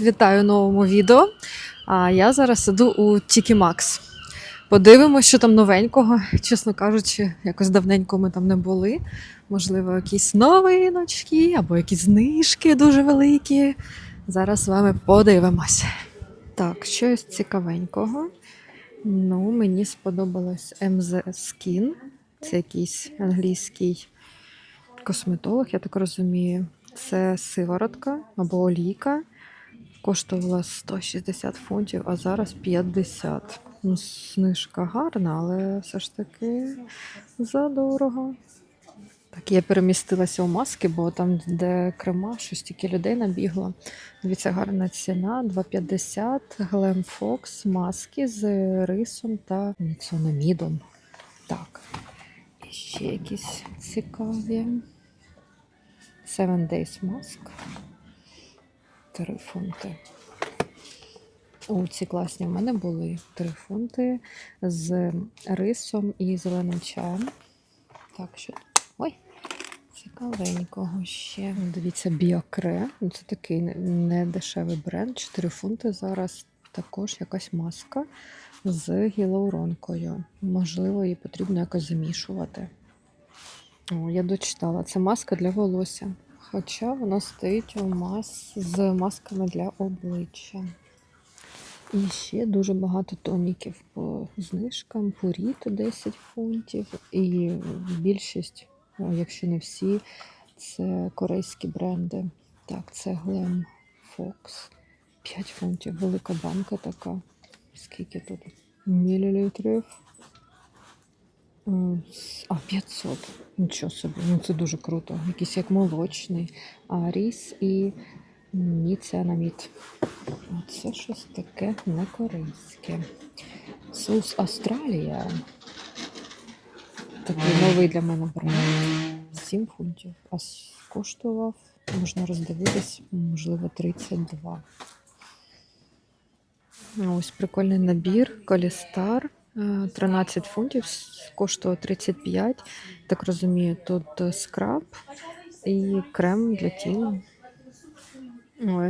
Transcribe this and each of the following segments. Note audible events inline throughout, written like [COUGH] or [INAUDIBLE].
Вітаю новому відео. А я зараз сиду у Тікі Макс. Подивимося, що там новенького. Чесно кажучи, якось давненько ми там не були. Можливо, якісь новиночки або якісь знижки дуже великі. Зараз з вами подивимося. Так, щось цікавенького. Ну, мені сподобалось MZ Skin. Це якийсь англійський косметолог, я так розумію. Це сиворотка або олійка. Коштувала 160 фунтів, а зараз 50. Ну, знижка гарна, але все ж таки задорого. Так, я перемістилася у маски, бо там, де крема, щось тільки людей набігло. Дивіться, гарна ціна 2,50 Glam Fox маски з рисом та ніцинамідом. Так, і ще якісь цікаві. Seven Days Mask. 3 фунти. О, ці класні в мене були 3 фунти з рисом і зеленим чаєм. Так, що. Ой! Цікавенького ще. Дивіться, Біокре. Ну, Це такий недешевий бренд. 4 фунти зараз також якась маска з гіалуронкою. Можливо, її потрібно якось замішувати. О, я дочитала. Це маска для волосся. Хоча вона стоїть у мас... з масками для обличчя. І ще дуже багато тоніків по знижкам. Пуріто 10 фунтів. І більшість, якщо не всі, це корейські бренди. Так, це Glam Fox. 5 фунтів. Велика банка така. Скільки тут? Мілілітрів. А, 500. Нічого собі, ну це дуже круто. Якийсь як молочний, а ріс і ніцеанамід. Оце щось таке некорейське. Соус Австралія. Такий новий для мене бренд. 7 фунтів. А коштував, можна роздивитись, можливо, 32. Ось прикольний набір Колістар. Е, 13 фунтів, коштує 35. Так розумію, тут е, скраб і крем для тіла.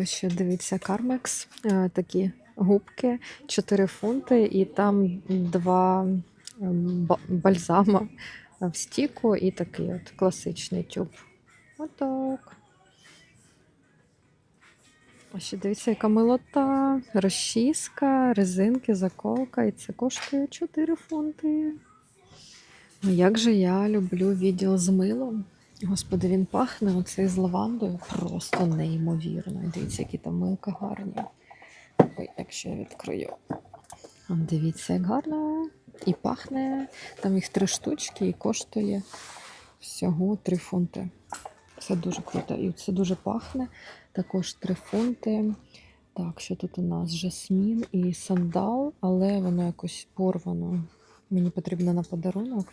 Ще дивіться, Кармекс. е, Такі губки 4 фунти, і там два ба- бальзама в стіку і такий от класичний тюб. Отак. А ще дивіться, яка милота, розчіска, резинки, заколка, і це коштує 4 фунти. Ну як же я люблю відділ з милом. Господи, він пахне оцей з лавандою просто неймовірно. Дивіться, які там милка гарні. Ой, якщо я відкрию. Дивіться, як гарно. І пахне. Там їх три штучки і коштує всього 3 фунти. Це дуже круто. І це дуже пахне. Також 3 фунти. Так, що тут у нас? Жасмін і сандал, але воно якось порвано. Мені потрібно на подарунок.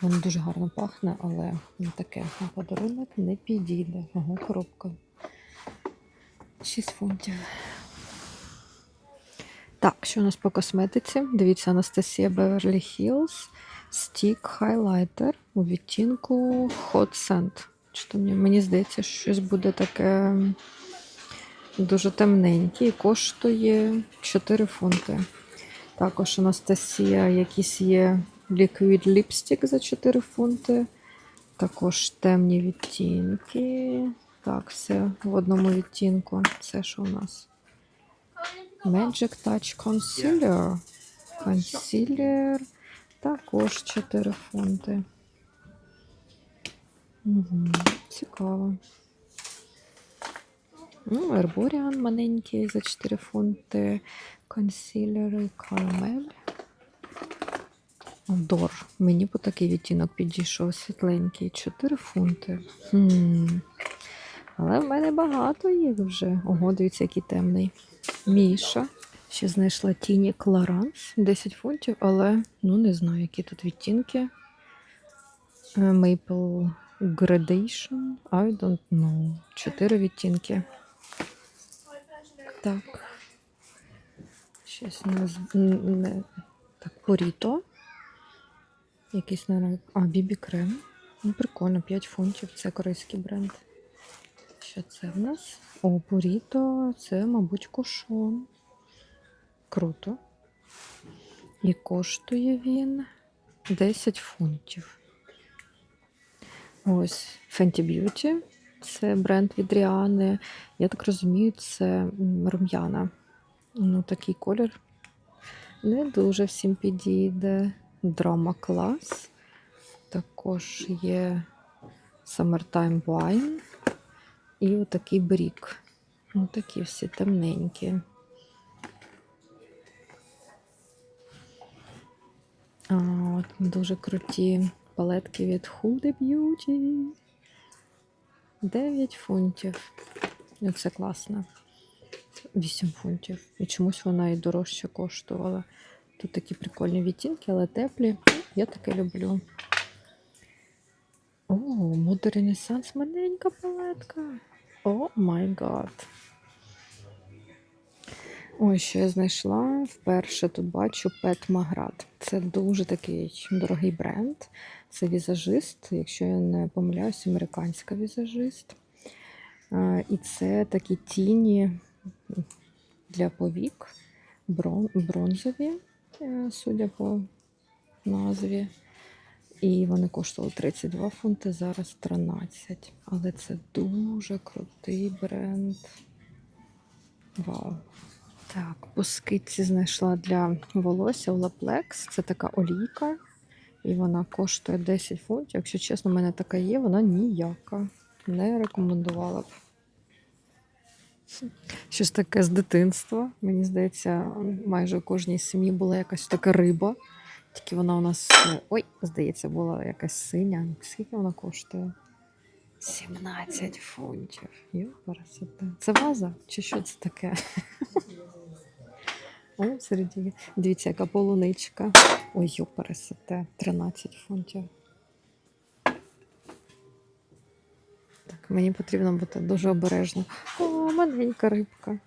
Воно дуже гарно пахне, але не таке на подарунок не підійде. Ого, коробка. 6 фунтів. Так, що у нас по косметиці? Дивіться, Анастасія Beverly Hills Stick Highlighter у відтінку Hot Scent. Що мені, здається, що щось буде таке дуже темненьке і коштує 4 фунти. Також Анастасія якісь є Liquid Lipstick за 4 фунти. Також темні відтінки. Так, все в одному відтінку. Це що у нас? Magic Touch Concealer. Concealer. Також 4 фунти. Угу, цікаво. Ну, Herborian маленький за 4 фунти. Консілери Кармель. Дор. Мені по такий відтінок підійшов світленький. 4 фунти. Хм. Але в мене багато їх вже. Ого, який темний. Міша. Ще знайшла тіні Кларанс 10 фунтів, але ну не знаю, які тут відтінки. Е, Maple Gradation. I don't know. 4 відтінки. Так. Щось не, не... Так, Поріто. Якийсь, наверное, а, Бібі Крем. Ну, прикольно, 5 фунтів. Це корейський бренд. Що це в нас? О, буріто, це, мабуть, кушон. Круто. І коштує він 10 фунтів. Ось Fenty Beauty. Це бренд від Ріани. Я так розумію, це рум'яна. Ну, такий колір не дуже всім підійде. Drama Class. Також є Summertime Wine. І отакий брік. Ну, такі всі темненькі. А, от дуже круті палетки від Huda Beauty. 9 фунтів. Ну, це класно. 8 фунтів. І чомусь вона і дорожче коштувала. Тут такі прикольні відтінки, але теплі. Я таке люблю. О, Мода Ренесанс маленька палетка. О май гад. Ой, що я знайшла. Вперше тут бачу Пет Маград. Це дуже такий дорогий бренд. Це візажист, якщо я не помиляюсь, американська візажист. І це такі тіні для повік, бронзові, е, судя по назві. І вони коштували 32 фунти, зараз 13. Але це дуже крутий бренд. Вау. Так, по скидці знайшла для волосся Olaplex. Це така олійка. І вона коштує 10 фунтів. Якщо чесно, в мене така є, вона ніяка. Не рекомендувала б. Щось таке з дитинства. Мені здається, майже у кожній сім'ї була якась така риба. Тільки вона у нас, ой, здається, була якась синя. Скільки вона коштує? 17 фунтів. Це ваза? Чи що це таке? О, середі. Дивіться, яка полуничка. Ой, йопарасоте. 13 фунтів. Так, мені потрібно бути дуже обережно. О, маленька рибка.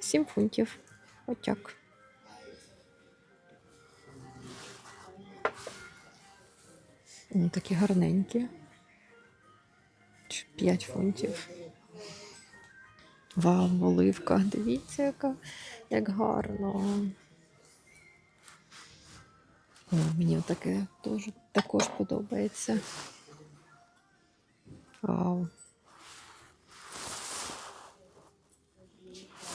7 фунтів. Отак. Вони такі гарненькі. 5 фунтів. Вау, оливка. Дивіться, яка як гарно. О, мені таке теж також подобається. Вау.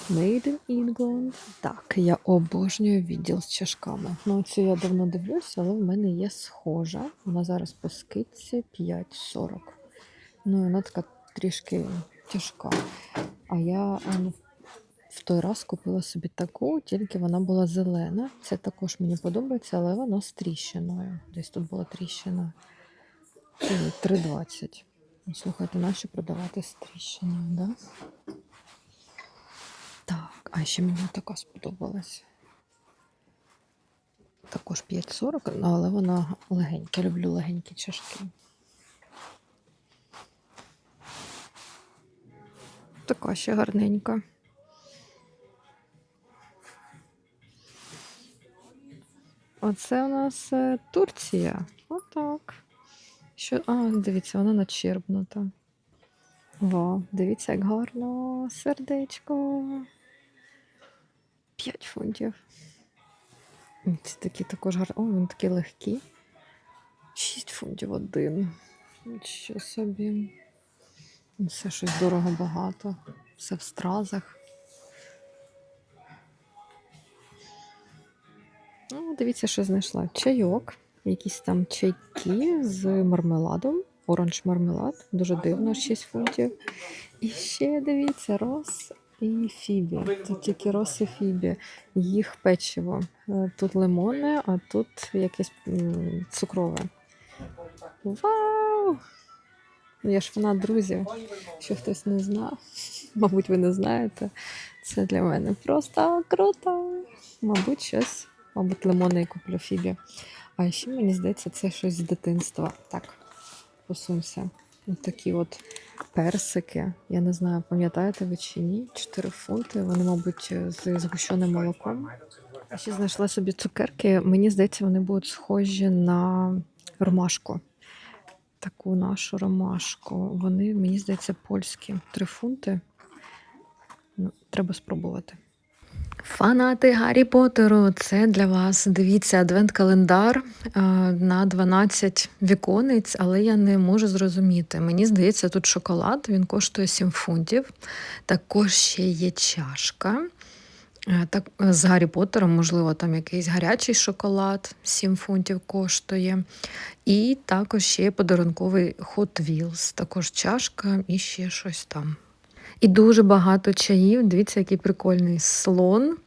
Made in England. Так, я обожнюю відділ з чашками. Ну, цю я давно дивлюся, але в мене є схожа. Вона зараз по скидці 5,40. Ну, вона така трішки тяжка. А я ну, в той раз купила собі таку, тільки вона була зелена. Це також мені подобається, але вона з тріщиною. Десь тут була тріщина. 3,20. Ну, Слухайте, наші продавати з тріщиною, да? Так, а ще мені така сподобалась. Також 5,40, але вона легенька. Люблю легенькі чашки. Така ще гарненька. Оце у нас е, Турція. Отак. Що... А, дивіться, вона начерпнута. Вау, дивіться, як гарно. Сердечко. 5 фунтів. Ці такі також гарні. О, вони такі легкі. 6 фунтів один. Що собі. Все щось дорого багато. Все в стразах. Ну, дивіться, що знайшла. Чайок, якісь там чайки з мармеладом. Оранж мармелад. Дуже дивно, 6 фунтів. І ще дивіться, рос і фібі. Тут тільки рос і фібі. Їх печиво. Е, Тут лимонне, а тут якесь цукрове. Вау! Ну, Я ж фанат друзів, що хтось не знав. [LAUGHS] Мабуть, ви не знаєте. Це для мене просто круто. Мабуть, щось. Мабуть, лимонний куплю фібі. А ще мені здається, це щось з дитинства. Так, посунься. Ось такі от персики. Я не знаю, пам'ятаєте ви чи ні? 4 фунти. Вони, мабуть, з згущеним молоком. Я ще знайшла собі цукерки. Мені здається, вони будуть схожі на ромашку. таку нашу ромашку. Вони, мені здається, польські. Три фунти. Ну, треба спробувати. Фанати Гаррі Поттеру, це для вас. Дивіться, адвент-календар е, на 12 віконець, але я не можу зрозуміти. Мені здається, тут шоколад, він коштує 7 фунтів. Також ще є чашка. Е, Так, з Гаррі Поттером, можливо, там якийсь гарячий шоколад 7 фунтів коштує. І також ще подарунковий Hot Wheels, також чашка і ще щось там. І дуже багато чаїв. Дивіться, який прикольний слон.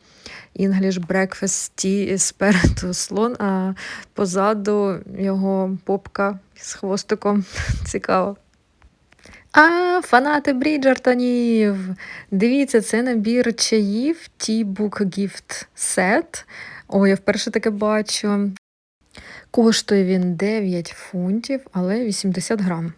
English Breakfast Tea спереду слон, а позаду його попка з хвостиком. [LAUGHS] Цікаво. А, фанати Бріджертонів! Дивіться, це набір чаїв Tea Book Gift Set. Ой, я вперше таке бачу. Коштує він 9 фунтів, але 80 грам.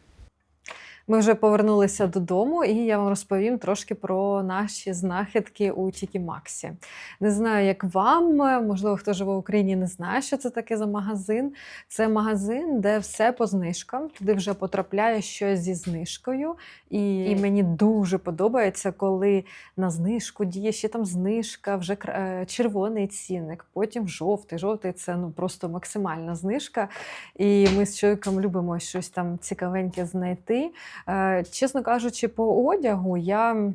Ми вже повернулися додому, і я вам розповім трошки про наші знахідки у Тікі Максі. Не знаю, як вам, можливо, хто живе в Україні, не знає, що це таке за магазин. Це магазин, де все по знижкам. Туди вже потрапляє щось зі знижкою. І, і мені дуже подобається, коли на знижку діє ще там знижка, вже е, червоний цінник, потім жовтий. Жовтий це ну просто максимальна знижка. І ми з чоловіком любимо щось там цікавеньке знайти. Е, Чесно кажучи, по одягу я.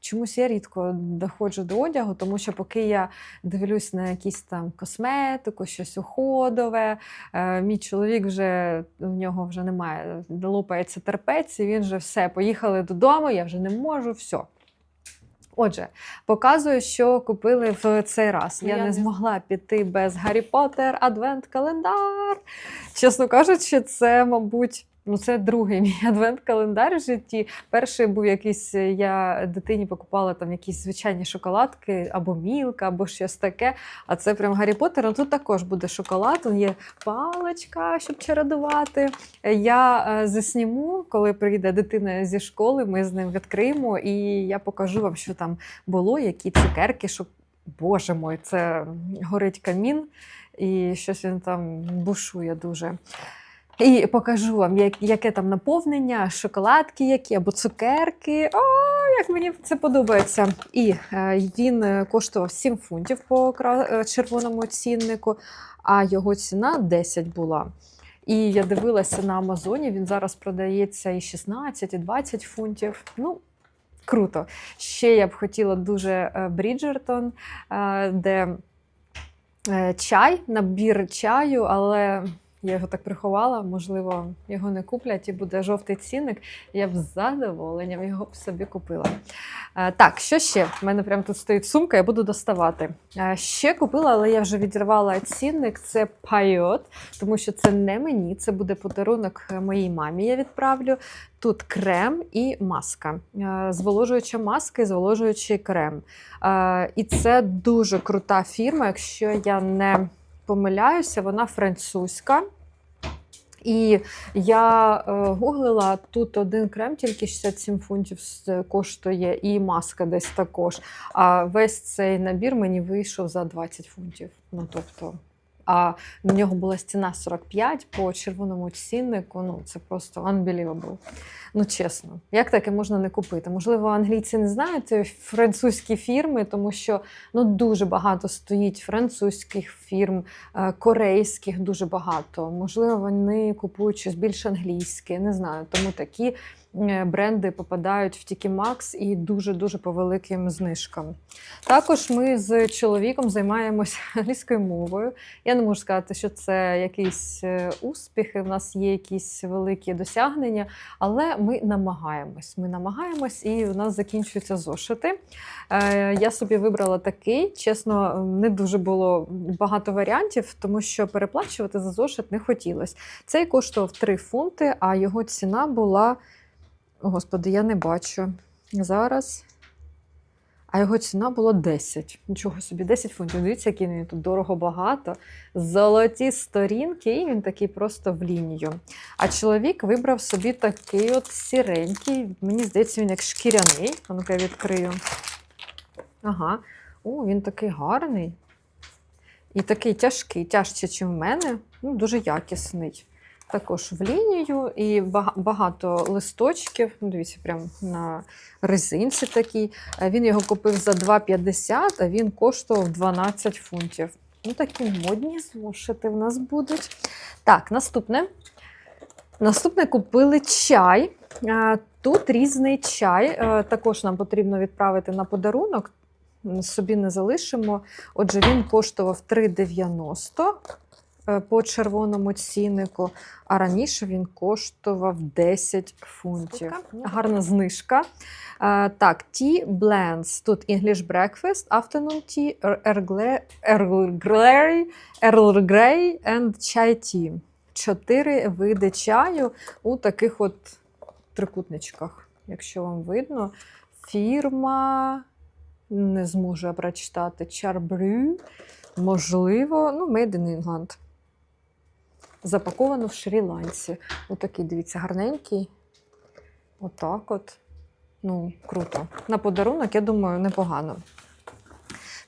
Чомусь я рідко доходжу до одягу, тому що поки я дивлюсь на якісь там косметику, щось уходове, е, мій чоловік вже в нього вже немає, лопається терпець, і він вже все, поїхали додому, я вже не можу, все. Отже, показую, що купили в цей раз. Ну, я, я не не- змогла піти без Гаррі Поттер адвент-календар. Чесно кажучи, це, мабуть. Ну, це другий [LAUGHS] мій адвент-календар в житті. Перший був якийсь, е, я дитині покупала там якісь звичайні шоколадки, або мілка, або щось таке. А це прям Гаррі Поттер. Ну, Тут також буде шоколад, тут є паличка, щоб чередувати. Е, Я е, засніму, коли прийде дитина зі школи, ми з ним відкриємо, і я покажу вам, що там було, які цукерки, що Боже мой, це горить камін, і щось він там бушує дуже. І покажу вам, як, яке там наповнення, шоколадки які або цукерки. О, як мені це подобається. І е, він е, коштував 7 фунтів по е, червоному ціннику, а його ціна 10 була. І я дивилася на Амазоні, він зараз продається і 16, і 20 фунтів. Ну, круто. Ще я б хотіла дуже е, Бріджертон, де чай, набір чаю, але я його так приховала, можливо, його не куплять і буде жовтий цінник. Я б з задоволенням його б собі купила. Е, Так, що ще? У мене прямо тут стоїть сумка, я буду доставати. Е, Ще купила, але я вже відірвала цінник. Це пайот, тому що це не мені, це буде подарунок е, моїй мамі. Я відправлю. Тут крем і маска. Зволожуюча маска і зволожуючий крем. І це дуже крута фірма, якщо я не помиляюся, вона французька. І я е, гуглила, тут один крем тільки 67 фунтів коштує, і маска десь також. А весь цей набір мені вийшов за 20 фунтів. Ну тобто, а на нього була стіна 45 по червоному ціннику. Ну це просто unbelievable. Ну чесно, як таке можна не купити? Можливо, англійці не знають е, французькі фірми, тому що ну дуже багато стоїть французьких фірм, е, корейських дуже багато. Можливо, вони купують щось більш англійське, не знаю. Тому такі бренди попадають в Тікі Макс і дуже дуже по великим знижкам. Також ми з чоловіком займаємося [LAUGHS] англійською мовою. Я не можу сказати, що це якісь е, успіхи, в нас є якісь великі досягнення, але ми намагаємось. Ми намагаємось, і у нас закінчуються зошити. Е, Я собі вибрала такий. Чесно, не дуже було багато варіантів, тому що переплачувати за зошит не хотілося. Цей коштував 3 фунти, а його ціна була. Господи, я не бачу. Зараз. А його ціна була 10. Нічого собі, 10 фунтів. Дивіться, який він тут дорого багато. Золоті сторінки, і він такий просто в лінію. А чоловік вибрав собі такий от сіренький. Мені здається, він як шкіряний. А ну-ка я відкрию. Ага. О, він такий гарний. І такий тяжкий, тяжче, ніж в мене. Ну, дуже якісний. Також в лінію і багато листочків. Ну, Дивіться, прям на резинці такий. Е, Він його купив за 2,50, а він коштував 12 фунтів. Ну, такі модні зошити в нас будуть. Так, наступне. Наступне купили чай. Е, Тут різний чай. Е, Також нам потрібно відправити на подарунок. Собі не залишимо. Отже, він коштував 3,90 е, по червоному ціннику, а раніше він коштував 10 фунтів. Гарна знижка. Е, Так, Tea Blends. Тут English Breakfast, Afternoon Tea, Earl Grey, Earl Grey, and Chai Tea. Чотири види чаю у таких от трикутничках. Якщо вам видно, фірма не зможу прочитати Charbrew, можливо, ну, Made in England. Запаковано в Шрі-Ланці. Отакий, дивіться, гарненький. Отак от. Ну, круто. На подарунок, я думаю, непогано.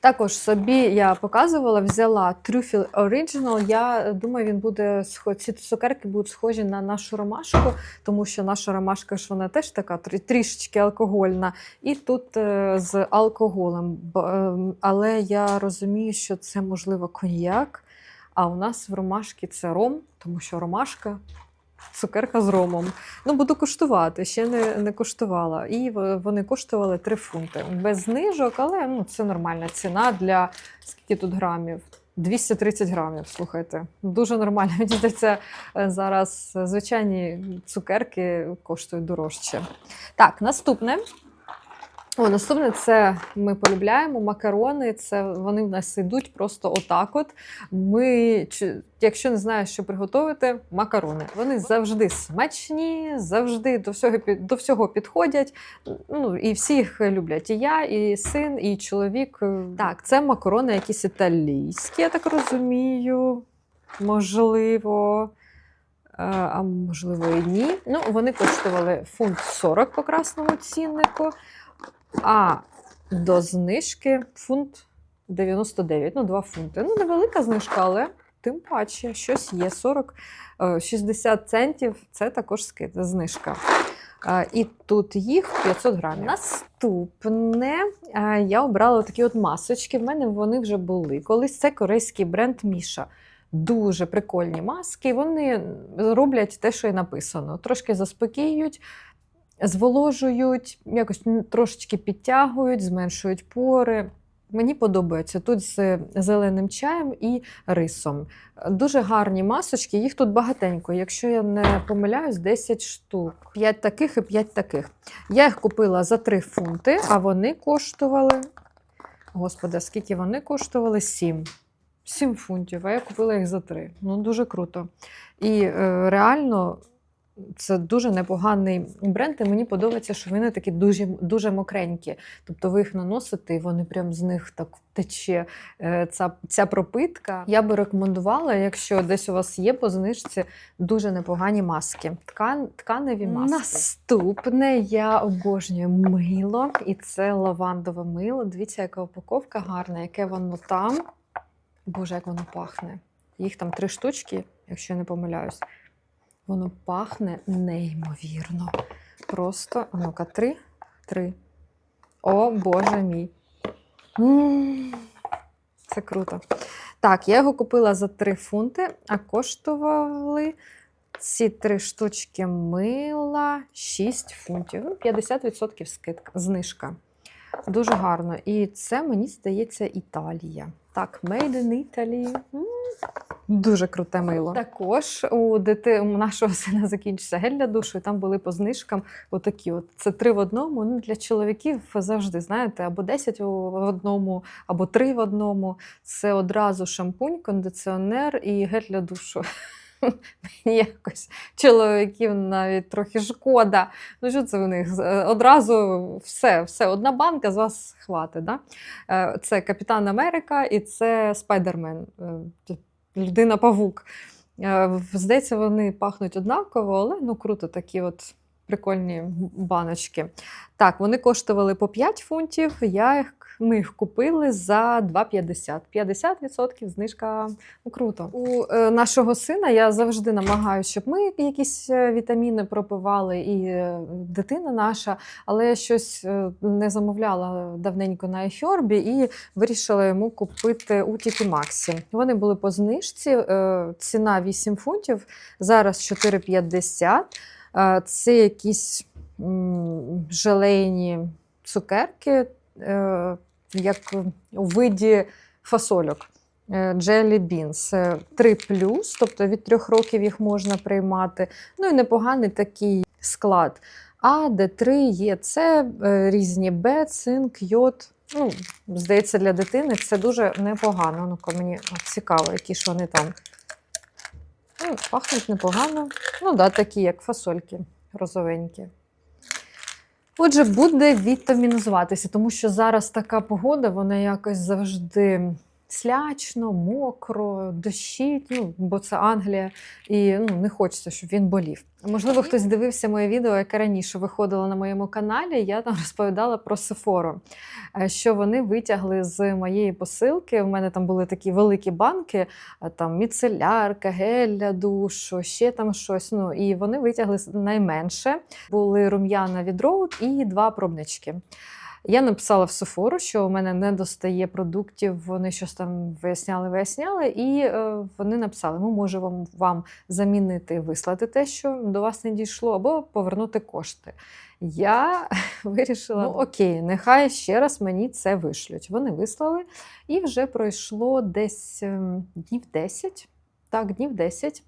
Також собі я показувала, взяла трюфель Original. Я думаю, він буде ці цукерки будуть схожі на нашу ромашку, тому що наша ромашка ж вона теж така трішечки алкогольна. І тут е, з алкоголем. Е, Але я розумію, що це можливо коньяк. А у нас в ромашці це ром, тому що ромашка цукерка з ромом. Ну, буду куштувати, ще не, не куштувала. І вони коштували 3 фунти. Без знижок, але ну, це нормальна ціна для скільки тут грамів? 230 грамів, слухайте. Дуже нормально. Мені е, зараз звичайні цукерки коштують дорожче. Так, наступне. О, наступне це ми полюбляємо макарони. Це вони в нас йдуть просто отак. От ми, якщо не знаєш, що приготувати, макарони. Вони завжди смачні, завжди до всього до всього підходять. Ну і всі їх люблять. І я, і син, і чоловік. Так, це макарони якісь італійські, я так розумію. Можливо. Е, А можливо, і ні. Ну, вони коштували фунт 40 по красному ціннику, а до знижки фунт 99, ну 2 фунти. Ну, невелика знижка, але тим паче щось є. 40, е, 60 центів це також скид, знижка. Е, І тут їх 500 грамів. Наступне е, я обрала такі от масочки. В мене вони вже були. Колись це корейський бренд Міша. Дуже прикольні маски. Вони роблять те, що і написано. Трошки заспокіюють, зволожують, якось трошечки підтягують, зменшують пори. Мені подобається тут з зеленим чаєм і рисом. Дуже гарні масочки, їх тут багатенько. Якщо я не помиляюсь, 10 штук. 5 таких і 5 таких. Я їх купила за 3 фунти, а вони коштували. Господи, скільки вони коштували? 7. 7 фунтів, а я купила їх за 3. Ну, дуже круто. І е, реально це дуже непоганий бренд, і мені подобається, що вони такі дуже, дуже мокренькі. Тобто ви їх наносите, і вони прям з них так тече е, ця, ця пропитка. Я би рекомендувала, якщо десь у вас є по знижці, дуже непогані маски. Ткан, тканеві маски. Наступне я обожнюю мило, і це лавандове мило. Дивіться, яка упаковка гарна, яке воно там. Боже, як воно пахне. Їх там три штучки, якщо я не помиляюсь. Воно пахне неймовірно. Просто, ну-ка, три. Три. О, Боже мій. Це круто. Так, я його купила за 3 фунти, а коштували ці три штучки мила 6 фунтів. Ну, 50% скидка, знижка. Дуже гарно. І це, мені здається, Італія. Так, Made in Italy. М, Дуже круте мило. Також у дити... у нашого сина закінчився гель для душу, і там були по знижкам отакі. От. Це три в одному. Ну, для чоловіків завжди, знаєте, або 10 в одному, або три в одному. Це одразу шампунь, кондиціонер і гель для душу. [LAUGHS] Мені якось чоловіків навіть трохи шкода. Ну, що це в них? Одразу все, все, одна банка з вас хватить. Да? Е, Це Капітан Америка і це Спайдермен, е, людина-павук. Е, Здається, вони пахнуть однаково, але ну круто, такі от прикольні баночки. Так, вони коштували по 5 фунтів. Я їх, ми їх купили за 2,50. 50% знижка ну, круто. У е, нашого сина я завжди намагаюся, щоб ми якісь е, вітаміни пропивали, і е, дитина наша, але щось е, не замовляла давненько на Ефьорбі і вирішила йому купити у Тікі Максі. Вони були по знижці, е, ціна 8 фунтів, зараз 4,50. Е, Це якісь м, желейні цукерки, е, як у виді фасольок. Jelly Beans Е, 3 тобто від 3 років їх можна приймати. Ну і непоганий такий склад. А, Д3 є це е, різні Б, цинк, йод. Ну, здається, для дитини це дуже непогано. Ну-ка, мені цікаво, які ж вони там. Ну, пахнуть непогано. Ну, да, такі, як фасольки розовенькі. Отже, буде вітамінізуватися, тому що зараз така погода, вона якось завжди слячно, мокро, дощить, ну, бо це Англія, і ну, не хочеться, щоб він болів. Можливо, хтось дивився моє відео, яке раніше виходило на моєму каналі. Я там [LAUGHS] розповідала про Сефору, е, що вони витягли з моєї посилки. У мене там були такі великі банки, е, там міцелярка, гель для душу, ще там щось. Ну і вони витягли найменше. Були рум'яна від Роуд і два пробнички. Я написала в Сефору, що у мене не достає продуктів, вони щось там виясняли, виясняли, і е, вони написали: ми можемо вам замінити, вислати те, що до вас не дійшло, або повернути кошти. Я [LAUGHS] вирішила: ну окей, нехай ще раз мені це вишлють. Вони вислали, і вже пройшло десь ем, днів 10. Так, днів 10.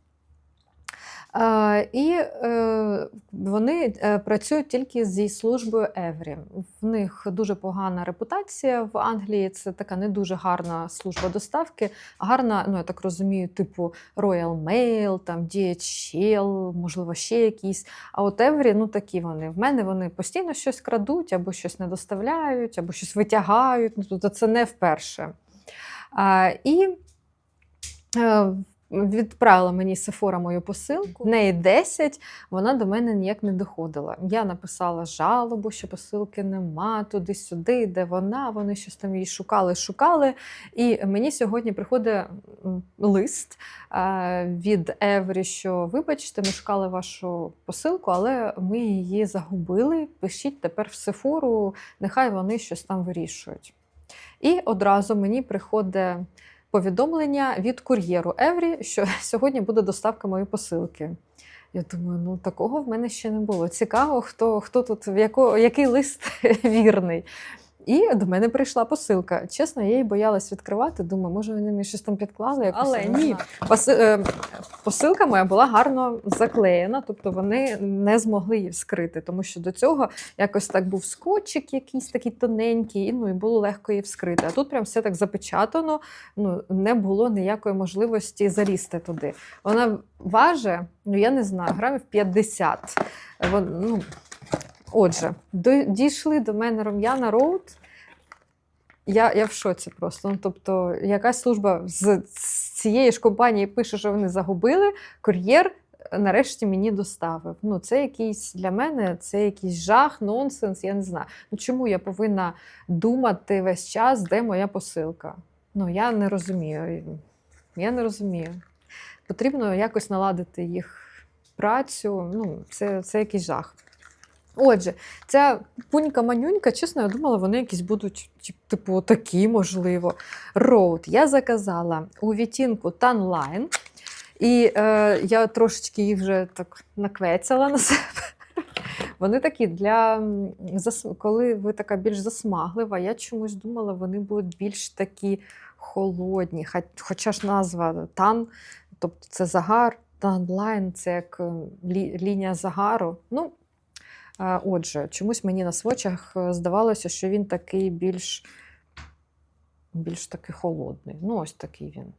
Е, і е, вони е, працюють тільки зі службою Еврі. В них дуже погана репутація в Англії. Це така не дуже гарна служба доставки. Гарна, ну я так розумію, типу Royal Mail, там DHL, можливо, ще якісь. А от Еврі, ну такі вони. В мене вони постійно щось крадуть, або щось не доставляють, або щось витягають. Ну, тобто це не вперше. А, і Відправила мені Сефора мою посилку. В неї 10, вона до мене ніяк не доходила. Я написала жалобу, що посилки нема, туди-сюди, де вона. Вони щось там її шукали, шукали. І мені сьогодні приходить лист е, від Еврі, що вибачте, ми шукали вашу посилку, але ми її загубили. Пишіть тепер в Сефору, нехай вони щось там вирішують. І одразу мені приходить повідомлення від кур'єру Еврі, що [LAUGHS] сьогодні буде доставка моєї посилки. Я думаю, ну такого в мене ще не було. Цікаво, хто хто тут, в яко, який лист [LAUGHS] вірний. І до мене прийшла посилка. Чесно, я її боялась відкривати. Думаю, може вони мені щось там підклали. Якось, Але ні. е, Посилка моя була гарно заклеєна, тобто вони не змогли її вскрити, тому що до цього якось так був скотчик якийсь такий тоненький, і, ну і було легко її вскрити. А тут прям все так запечатано, ну не було ніякої можливості залізти туди. Вона важить, ну я не знаю, грамів 50. Вон, ну, Отже, дійшли до мене Рум'яна Роуд. Я, я в шоці просто. Ну, тобто, якась служба з, з цієї ж компанії пише, що вони загубили, кур'єр е, нарешті мені доставив. Ну, це якийсь для мене це якийсь жах, нонсенс, я не знаю. Ну, чому я повинна думати весь час, де моя посилка? Ну, я не розумію. Я не розумію. Потрібно якось наладити їх працю. Ну, це, це якийсь жах. Отже, ця пунька-манюнька, чесно, я думала, вони якісь будуть, типу, такі, можливо. Роуд я заказала у відтінку Line. І е, я трошечки їх вже так наквецяла на себе. Вони такі для коли ви така більш засмаглива, я чомусь думала, вони будуть більш такі холодні. Хоча ж назва тан, тобто це загар, танлайн це як лі- лінія загару. Ну, Отже, чомусь мені на свочах е, здавалося, що він такий більш, більш такий холодний. Ну, ось такий він.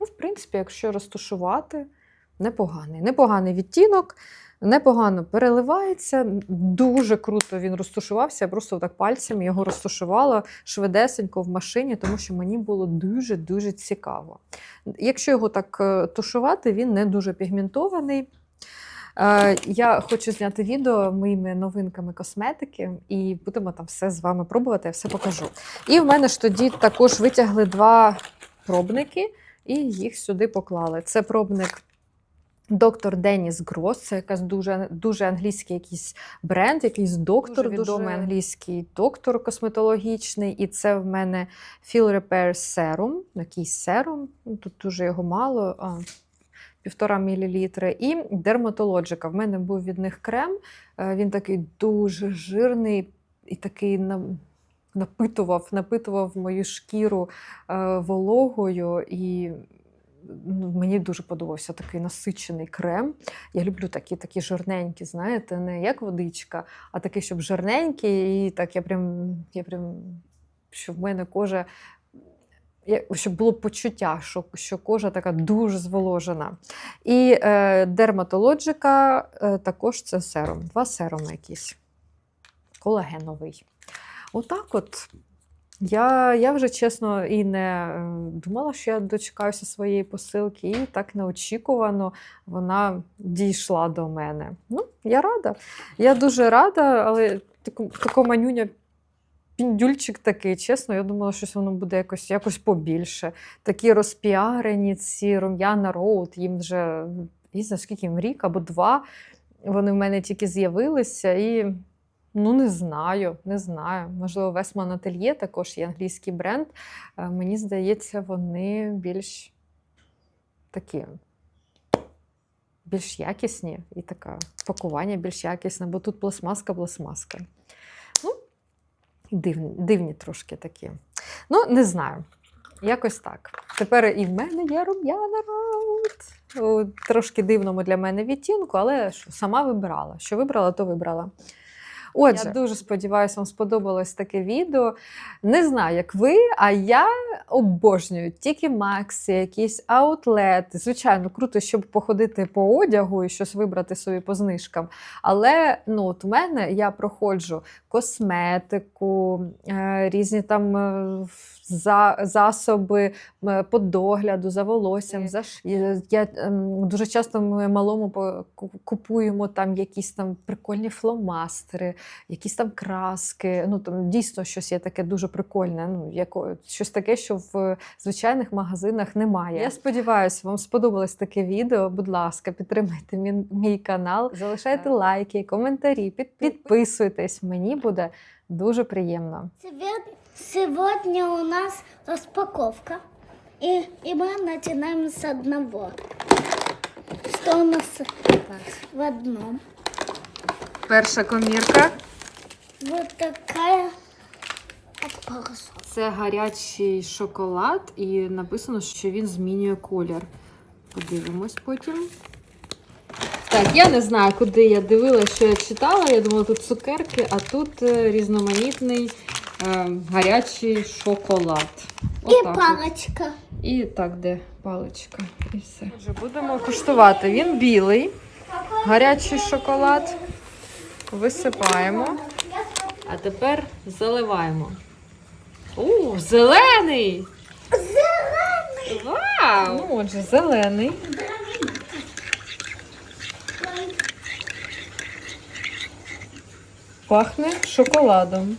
Ну, в принципі, якщо розташувати, непоганий. Непоганий відтінок, непогано переливається. Дуже круто він розташувався. Я просто так пальцями його розташувала швидесенько в машині, тому що мені було дуже-дуже цікаво. Якщо його так е, тушувати, він не дуже пігментований. Е, я хочу зняти відео моїми новинками косметики, і будемо там все з вами пробувати, я все покажу. І в мене ж тоді також витягли два пробники і їх сюди поклали. Це пробник. Доктор Деніс Грос, це якась дуже дуже англійський якийсь бренд, якийсь доктор, Дуже відомий дуже- англійський доктор косметологічний. І це в мене Feel Repair Serum, якийсь серум. Тут дуже його мало. А, Півтора мілілітри. І дерматологіка. В мене був від них крем. е, Він такий дуже жирний і такий на- напитував, напитував мою шкіру е, вологою. І ну, мені дуже подобався такий насичений крем. Я люблю такі, такі жирненькі, знаєте, не як водичка, а такий, щоб жирненький, і так я прям, я прям щоб в мене кожа. Щоб було почуття, що, що кожа така дуже зволожена. І е, дерматологіка е, також це серум. Два серуми якісь. Колагеновий. Отак от. Я, я вже чесно і не е, думала, що я дочекаюся своєї посилки, і так неочікувано вона дійшла до мене. Ну, я рада. Я дуже рада, але тако, тако манюня. Піндюльчик такий, чесно, я думала, що воно буде якось, якось побільше. Такі розпіарені ці рум'яна роуд, їм вже і за скільки їм рік або два. Вони в мене тільки з'явилися і ну не знаю, не знаю. Можливо, Весман Ательє також є англійський бренд. Е, Мені здається, вони більш такі. Більш якісні і таке пакування більш якісне, бо тут пластмаска, пластмаска. Дивні, дивні трошки такі. Ну, не знаю. Якось так. Тепер і в мене є рум'яна. У трошки дивному для мене відтінку, але що, сама вибирала. Що вибрала, то вибрала. Отже, я дуже сподіваюся, вам сподобалось таке відео. Не знаю, як ви, а я обожнюю тільки Максі, якісь аутлети. Звичайно, круто, щоб походити по одягу і щось вибрати собі по знижкам. Але ну, от у мене я проходжу косметику, е, різні там е, за, засоби по догляду, за волоссям. За я, ем, дуже часто ми малому купуємо там якісь там прикольні фломастери, якісь там краски. Ну там дійсно щось є таке дуже прикольне. Ну яко, щось таке, що в звичайних магазинах немає. Я сподіваюся, вам сподобалось таке відео. Будь ласка, підтримайте мій, мій канал, залишайте Так. лайки, коментарі, під, підписуйтесь. Мені буде дуже приємно. Сегодня, сегодня у нас распаковка. И, и мы начинаем с одного. Что у нас в одном? Перша комірка. Вот такая аппарат. Це гарячий шоколад, і написано, що він змінює колір. Подивимось потім. Так, я не знаю, куди я дивилася, що я читала. Я думала, тут цукерки, а тут е, різноманітний е, гарячий шоколад. И Отак от. палочка. І так, де паличка, і все. Отже, будемо куштувати. Він білий, гарячий шоколад. Висипаємо. А тепер заливаємо. О, зелений! Зелений! Вау! Ну, отже, зелений. Пахне шоколадом.